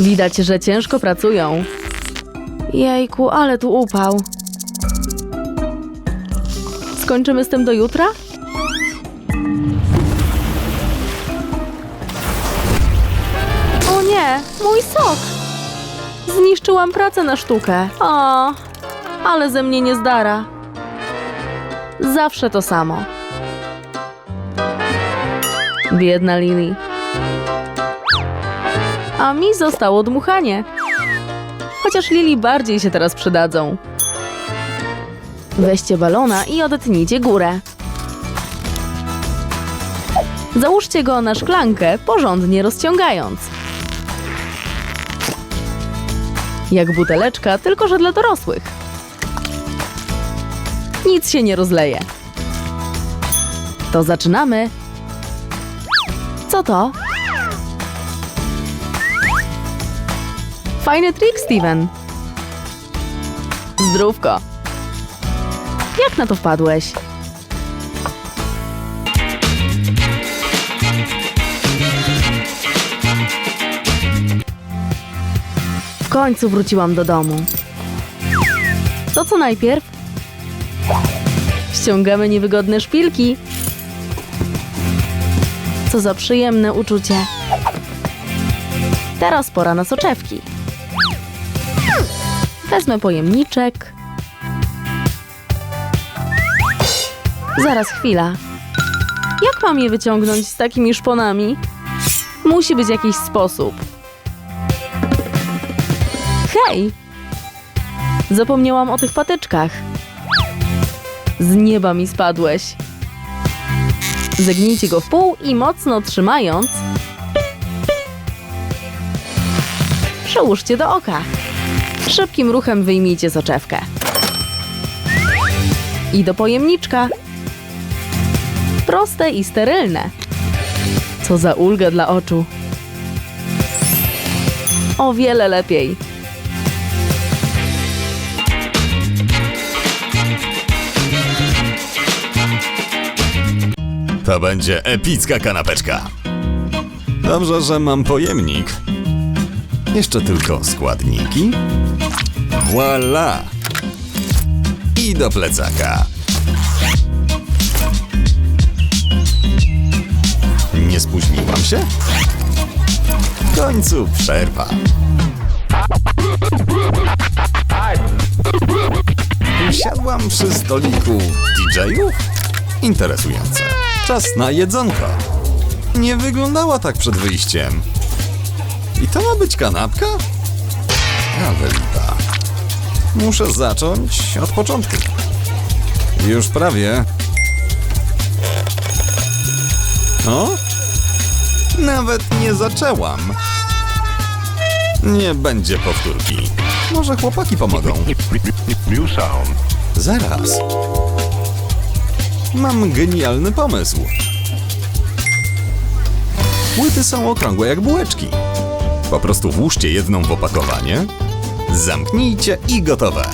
Widać, że ciężko pracują. Jejku, ale tu upał. Skończymy z tym do jutra? O nie, mój sok! Zniszczyłam pracę na sztukę. O, ale ze mnie nie zdara. Zawsze to samo. Biedna Lili. A mi zostało dmuchanie. Chociaż Lili bardziej się teraz przydadzą. Weźcie balona i odetnijcie górę. Załóżcie go na szklankę, porządnie rozciągając. Jak buteleczka, tylko że dla dorosłych. Nic się nie rozleje. To zaczynamy. Co to? Fajny trik, Steven. Zdrówko. Jak na to wpadłeś? W końcu wróciłam do domu. To co najpierw? Ściągamy niewygodne szpilki. Co za przyjemne uczucie. Teraz pora na soczewki. Wezmę pojemniczek. Zaraz chwila. Jak mam je wyciągnąć z takimi szponami? Musi być jakiś sposób. Hej! Zapomniałam o tych patyczkach. Z nieba mi spadłeś. Zegnijcie go w pół i mocno trzymając, przełóżcie do oka. Szybkim ruchem wyjmijcie soczewkę. I do pojemniczka. Proste i sterylne. Co za ulga dla oczu. O wiele lepiej. To będzie epicka kanapeczka. Dobrze, że mam pojemnik. Jeszcze tylko składniki. Voila! I do plecaka. Nie spóźniłam się? W końcu przerwa. Usiadłam przy stoliku DJ-ów? Interesujące. Czas na jedzonko. Nie wyglądała tak przed wyjściem. I to ma być kanapka? Ale lipa. Muszę zacząć od początku. Już prawie. O? Nawet nie zaczęłam. Nie będzie powtórki. Może chłopaki pomogą. New sound. Zaraz. Mam genialny pomysł. Płyty są okrągłe jak bułeczki. Po prostu włóżcie jedną w opakowanie, zamknijcie i gotowe.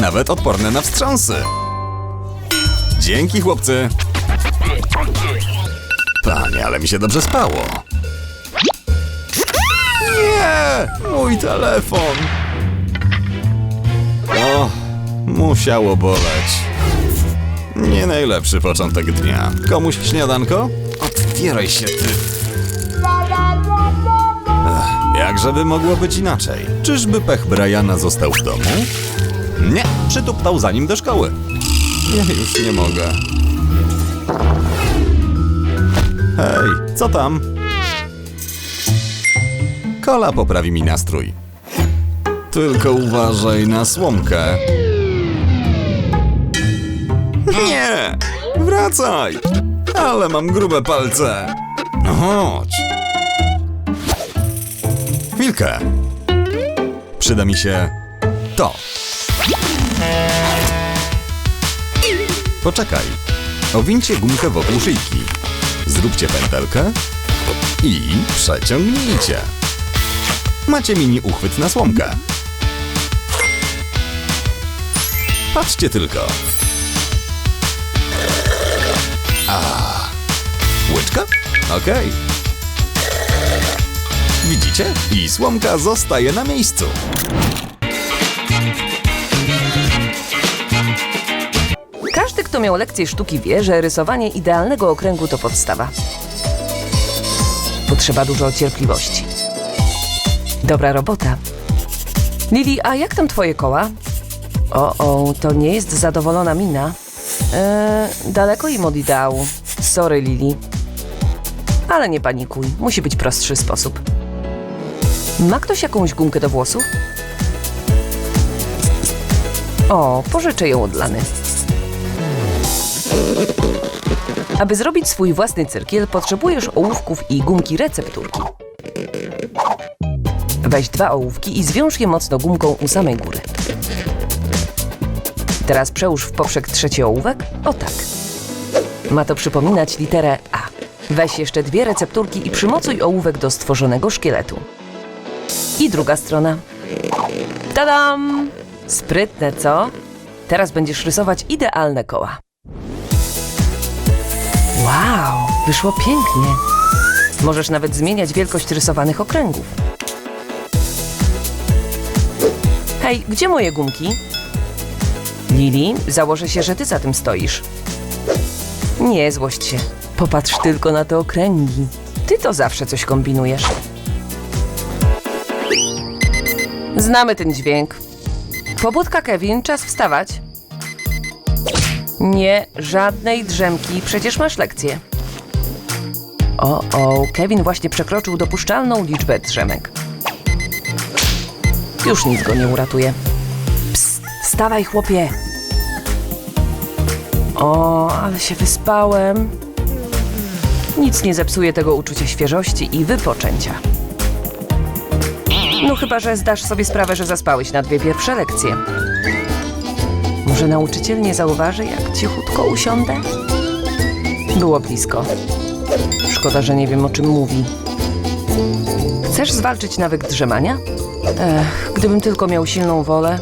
Nawet odporne na wstrząsy. Dzięki chłopcy. Panie, ale mi się dobrze spało. Nie! Mój telefon! O, musiało boleć. Nie najlepszy początek dnia. Komuś śniadanko? Otwieraj się, ty. Jakżeby mogło być inaczej? Czyżby pech Briana został w domu? Nie, przytuptał za nim do szkoły. Ja już nie mogę. Hej, co tam? Kola poprawi mi nastrój. Tylko uważaj na słomkę. Nie! Wracaj! Ale mam grube palce. Chodź. Chwilkę. Przyda mi się to. Poczekaj. Owincie gumkę wokół szyjki. Zróbcie pętelkę i przeciągnijcie. Macie mini uchwyt na słomkę. Patrzcie tylko. A, łyczka? Okej. Widzicie? I słomka zostaje na miejscu. Każdy, kto miał lekcję sztuki, wie, że rysowanie idealnego okręgu to podstawa. Potrzeba dużo cierpliwości. Dobra robota. Lili, a jak tam twoje koła? O, o, to nie jest zadowolona mina. Eee, daleko im od ideału. Sorry, Lili. Ale nie panikuj, musi być prostszy sposób. Ma ktoś jakąś gumkę do włosów? O, pożyczę ją od Lany. Aby zrobić swój własny cyrkiel, potrzebujesz ołówków i gumki recepturki. Weź dwa ołówki i zwiąż je mocno gumką u samej góry. Teraz przełóż w poprzek trzeci ołówek. O tak. Ma to przypominać literę A. Weź jeszcze dwie recepturki i przymocuj ołówek do stworzonego szkieletu. I druga strona. Tadam! Sprytne, co? Teraz będziesz rysować idealne koła. Wow, wyszło pięknie. Możesz nawet zmieniać wielkość rysowanych okręgów. Hej, gdzie moje gumki? Lili, założę się, że ty za tym stoisz. Nie złość się. Popatrz tylko na te okręgi. Ty to zawsze coś kombinujesz. Znamy ten dźwięk. Pobudka, Kevin, czas wstawać. Nie, żadnej drzemki, przecież masz lekcję. O, o, Kevin właśnie przekroczył dopuszczalną liczbę drzemek. Już nic go nie uratuje. Psst, wstawaj, chłopie. O, ale się wyspałem. Nic nie zepsuje tego uczucia świeżości i wypoczęcia. No chyba, że zdasz sobie sprawę, że zaspałeś na dwie pierwsze lekcje. Może nauczyciel nie zauważy, jak cichutko usiądę? Było blisko. Szkoda, że nie wiem, o czym mówi. Chcesz zwalczyć nawyk drzemania? Ech, gdybym tylko miał silną wolę.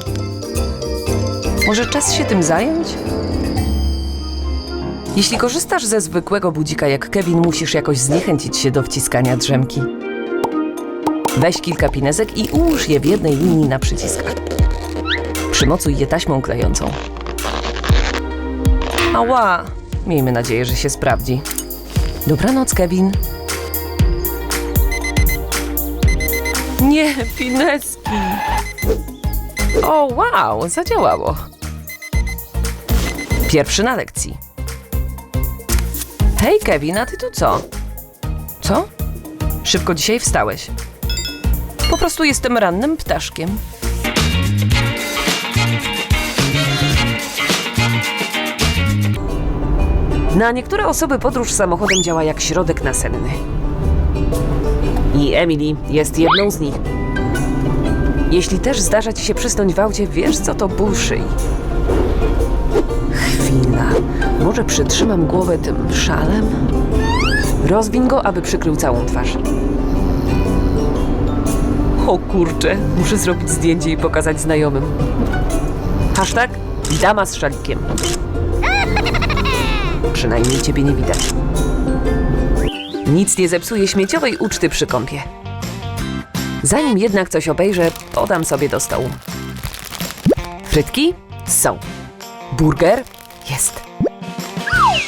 Może czas się tym zająć? Jeśli korzystasz ze zwykłego budzika jak Kevin, musisz jakoś zniechęcić się do wciskania drzemki. Weź kilka pinezek i ułóż je w jednej linii na przyciskach. Przymocuj je taśmą klejącą. Ała! Miejmy nadzieję, że się sprawdzi. Dobranoc, Kevin. Nie, pineski. O, wow, zadziałało. Pierwszy na lekcji. Hej, Kevin, a ty tu co? Co? Szybko dzisiaj wstałeś. Prostu jestem rannym ptaszkiem. Na niektóre osoby podróż samochodem działa jak środek nasenny. I Emily jest jedną z nich. Jeśli też zdarza ci się przysnąć w aucie, wiesz co to szyi. Chwila. Może przytrzymam głowę tym szalem? Rozwiń go, aby przykrył całą twarz. O kurczę, muszę zrobić zdjęcie i pokazać znajomym. Hashtag dama z szalikiem. Przynajmniej ciebie nie widać. Nic nie zepsuje śmieciowej uczty przy kąpie. Zanim jednak coś obejrzę, podam sobie do stołu. Frytki? Są. Burger? Jest.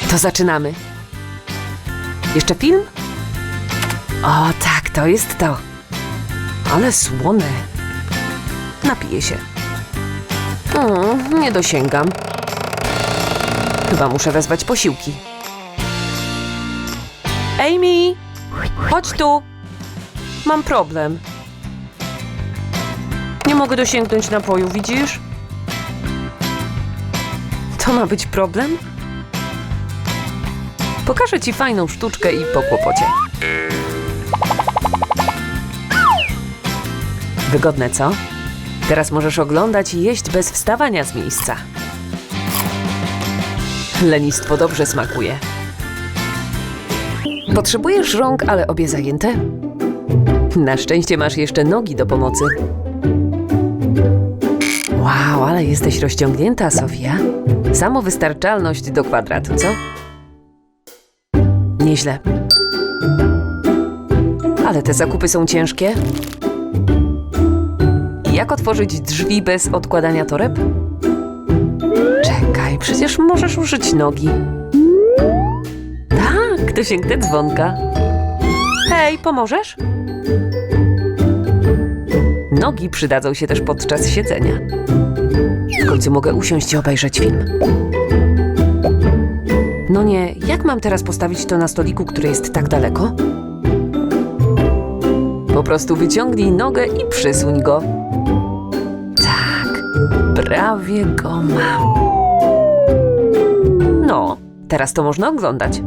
To zaczynamy. Jeszcze film? O tak, to jest to. Ale słone. Napiję się. Mm, nie dosięgam. Chyba muszę wezwać posiłki. Amy! Chodź tu! Mam problem. Nie mogę dosięgnąć napoju, widzisz? To ma być problem? Pokażę ci fajną sztuczkę i po kłopocie. Wygodne, co? Teraz możesz oglądać i jeść bez wstawania z miejsca. Lenistwo dobrze smakuje. Potrzebujesz rąk, ale obie zajęte? Na szczęście masz jeszcze nogi do pomocy. Wow, ale jesteś rozciągnięta, Sofia. Samowystarczalność do kwadratu, co? Nieźle. Ale te zakupy są ciężkie. Jak otworzyć drzwi bez odkładania toreb? Czekaj, przecież możesz użyć nogi. Tak, to sięgnę dzwonka. Hej, pomożesz? Nogi przydadzą się też podczas siedzenia. W końcu mogę usiąść i obejrzeć film. No nie, jak mam teraz postawić to na stoliku, który jest tak daleko? Po prostu wyciągnij nogę i przysuń go. Prawie go mam. No, teraz to można oglądać.